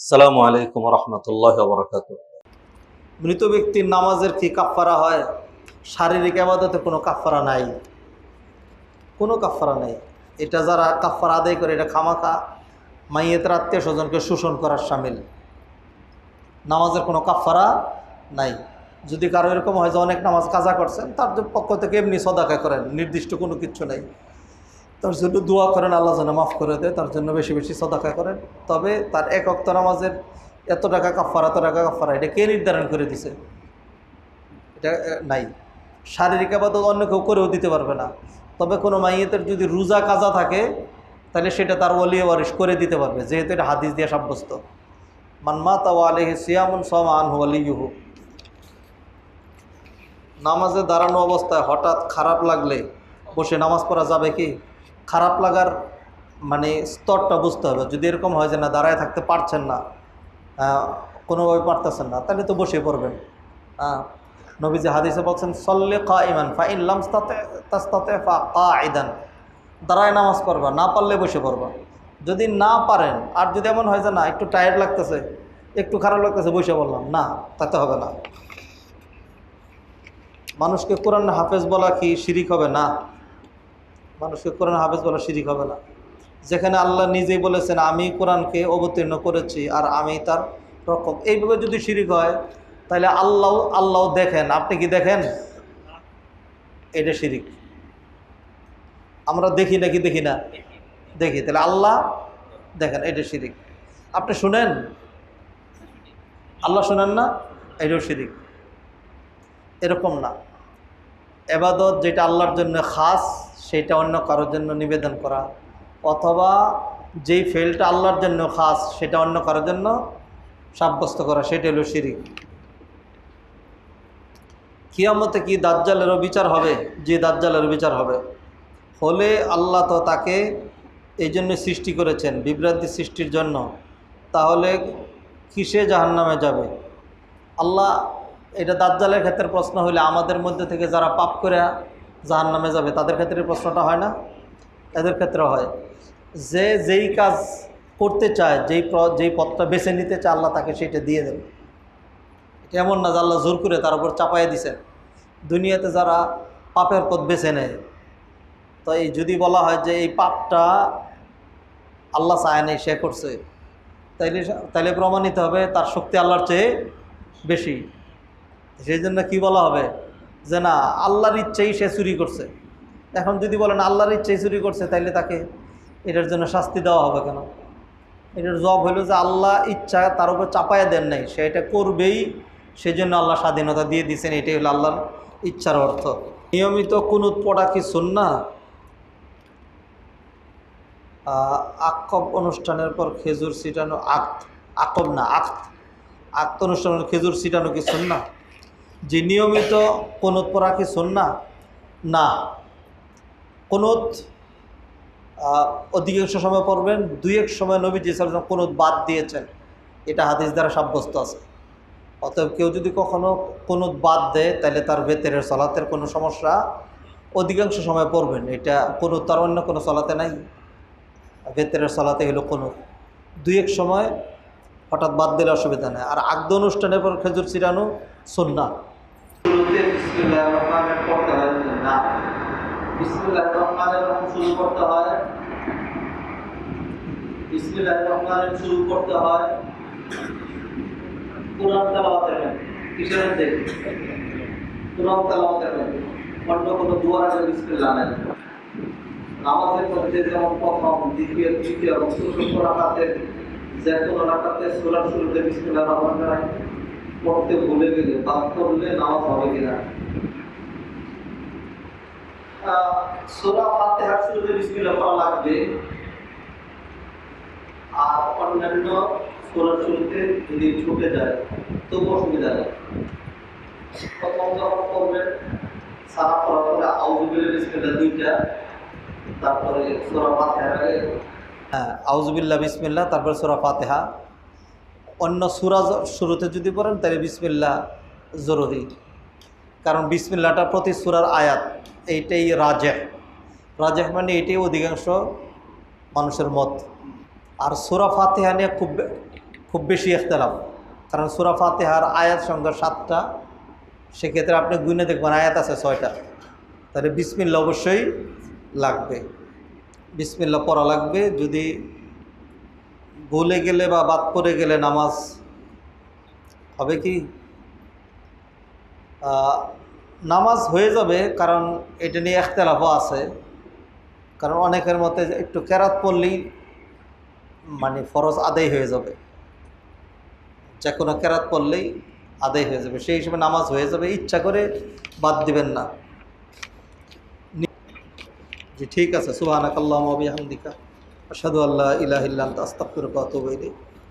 আসসালামু আলাইকুম রহমতুল্লাহ বরকাত মৃত ব্যক্তির নামাজের কি কাফারা হয়? শারীরিক আবাদতে কোনো কাফারা নাই। কোনো কাফারা নেই। এটা যারা কাফারা আদায় করে, এটা খামাখা মাইয়েতের আত্মীয় স্বজনকে শোষণ করার সামিল। নামাজের কোনো কাফারা নাই। যদি কারও এরকম হয় যে অনেক নামাজ কাজা করছেন, তার পক্ষ থেকে এমনি সদাকা করেন। নির্দিষ্ট কোনো কিছু নেই। তার জন্য দোয়া করেন, আল্লাহ যেন মাফ করে দেয়, তার জন্য বেশি বেশি সদাকা করেন। তবে তার এক অক্ত নামাজের এত টাকা কাফারা, এত টাকা কাফারা, এটা কে নির্ধারণ করে দিছে? এটা নাই। শারীরিক আবাদত অন্য কেউ করেও দিতে পারবে না। তবে কোনো মাইয়েতের যদি রোজা কাজা থাকে, তাহলে সেটা তার ওলিয়ে ওয়ারিশ করে দিতে পারবে, যেহেতু এটা হাদিস দিয়ে সাব্যস্ত। মানমা তাও আলেহ সিয়ামুন সম আনহু আলিহু নামাজে দাঁড়ানো অবস্থায় হঠাৎ খারাপ লাগলে বসে নামাজ পড়া যাবে কি? খারাপ লাগার মানে স্তরটা বুঝতে হবে। যদি এরকম হয় যে না, দাঁড়ায় থাকতে পারছেন না কোনোভাবে পারতেছেন না, তাহলে তো বসে পড়বেন। হ্যাঁ নবীজি হাদিসে বলছেন, সল্লে কা ইমান ফা ইল্লাম তাস্তাতে ফা কা আইদান দাঁড়ায় নামাজ পড়বা, না পারলে বসে পড়বা। যদি না পারেন, আর যদি এমন হয় যে না, একটু টায়ার্ড লাগতেছে, একটু খারাপ লাগতেছে, বসে বললাম না, তাতে হবে না। মানুষকে কোরআন হাফেজ বলা কি শিরিক হবে? না। মানুষকে কোরআন হাফেজ বলা শিরিক হবে না। যেখানে আল্লাহ নিজেই বলেছেন, আমি কোরআনকে অবতীর্ণ করেছি আর আমি তার রক্ষক। এইভাবে যদি শিরিক হয়, তাহলে আল্লাহ আল্লাহ দেখেন। আপনি কি দেখেন? এটা শিরিক। আমরা দেখি নাকি দেখি না? দেখি। তাহলে আল্লাহ দেখেন, এটা শিরিক। আপনি শুনেন? আল্লাহ শুনেন না? এটাও শিরিক। এরকম না। এবাদত যেটা আল্লাহর জন্য খাস সেটা অন্য কারোর জন্য নিবেদন করা, অথবা যেই ফেলটা আল্লাহর জন্য খাস, সেটা অন্য কারোর জন্য সাব্যস্ত করা, সেটা হলো শিরিক। কিয়ামতে কি দাজ্জালেরও বিচার হবে? যে দাজ্জালেরও বিচার হবে। হলে আল্লাহ তো তাকে এই জন্য সৃষ্টি করেছেন, বিভ্রান্তি সৃষ্টির জন্য। তাহলে কিসে জাহান্নামে যাবে? আল্লাহ, এটা দাজ্জালের ক্ষেত্রে প্রশ্ন হলে আমাদের মধ্যে থেকে যারা পাপ করে জাহান নামে যাবে। তাদের ক্ষেত্রে প্রশ্নটা হয় না, এদের ক্ষেত্রে হয়। যে যেই কাজ করতে চায়, যেই যেই পথটা বেছে নিতে চায়, আল্লাহ তাকে সেটা দিয়ে দেবে। এমন না যে আল্লাহ জোর করে তার উপর চাপাইয়ে দিছেন দুনিয়াতে যারা পাপের পথ বেছে নেয়, তো এই যদি বলা হয় যে এই পাপটা আল্লাহ চায় নেই, সে করছে, তাইলে তাইলে প্রমাণিত হবে তার শক্তি আল্লাহর চেয়ে বেশি। সেই জন্য কী বলা হবে? যে না আল্লাহর ইচ্ছেই সে চুরি করছে। এখন যদি বলেন আল্লাহর ইচ্ছেই চুরি করছে তাইলে তাকে এটার জন্য শাস্তি দেওয়া হবে কেন? এটার জব হলো যে আল্লাহ ইচ্ছা তার উপর চাপায় দেন নাই। সে এটা করবেই সেই জন্য আল্লাহ স্বাধীনতা দিয়ে দিয়েছেন এটাই হলো আল্লাহর ইচ্ছার অর্থ। নিয়মিত কুনুত পড়া কি সুন্না? আহ, আক্কব অনুষ্ঠানের পর খেজুর ছিটানো আক আকব না আক আক্ত অনুষ্ঠানের খেজুর ছিটানো কি সুন্না? যে নিয়মিত কোনত পড়া কি সুন্না না। কোনত অধিকাংশ সময় পড়বেন দুই এক সময় নবী জিসাল কোনত বাদ দিয়েছেন। এটা হাদিস দ্বারা সাব্যস্ত আছে। অতএব কেউ যদি কখনো কোনত বাদ দেয়, তাহলে তার ভেতরের সলাতের কোনো সমস্যা অধিকাংশ সময় পড়বেন। এটা কোনো তার অন্য কোনো সলাতে নাই। ভেতরের সলাতে হলো কোনো দুই এক সময় হঠাৎ বাদ দিলে অসুবিধা নেই। আর আগদ অনুষ্ঠানের পর খেজুর চিরানো সন্না অন্য কোনো দুয়ার আগে বিসমিল্লাহ মধ্যে যেমন প্রথম যে কোনো রাকাতে সোলার শুরুতে বিসমিল্লাহ রহমান রাহিম। পড়তে ভুলে গেলে বাদ করলে নামাজ হবে কিনা? সোলা ফাতেহার শুরুতে বিসমিল্লাহ পড়া লাগবে। আর অন্যান্য সোলার শুরুতে যদি ছুটে যায় তবু অসুবিধা নেই। প্রথম যখন করবেন সারা পড়ার পরে আউজুবিল্লাহ বিসমিল্লাহ দুইটা, তারপরে সোরা ফাতেহার হ্যাঁ আউজুবিল্লাহ বিসমিল্লাহ, তারপরে সোরা ফাতেহা। অন্য সুরা শুরুতে যদি পড়েন, তাহলে বিসমিল্লা জরুরি। কারণ বিসমিল্লাটা প্রতি সুরার আয়াত, এইটাই রাজেহ। রাজেহ মানে এটাই অধিকাংশ মানুষের মত। আর সুরা ফাতেহা নিয়ে খুব খুব বেশি এখতলাফ কারণ সুরা ফাতেহার আয়াত সংখ্যা সাতটা, সেক্ষেত্রে আপনি গুনে দেখবেন আয়াত আছে ছয়টা। তাহলে বিসমিল্লা অবশ্যই লাগবে। বিসমিল্লা পড়া লাগবে। যদি ভুলে গেলে বা বাদ পড়ে গেলে নামাজ হবে কি? নামাজ হয়ে যাবে, কারণ এটা নিয়ে একতলাফও আছে। কারণ অনেকের মতে একটু কেরাত পড়লেই মানে ফরজ আদায় হয়ে যাবে। যে কোনো কেরাত পড়লেই আদায় হয়ে যাবে। সেই হিসেবে নামাজ হয়ে যাবে, ইচ্ছা করে বাদ দিবেন না জি, ঠিক আছে। সুবহানাকাল্লাহুম্মা ওয়া বিহামদিকা। আশহাদু আল্লাহ ইলাহা ইল্লা কত ইলাইক।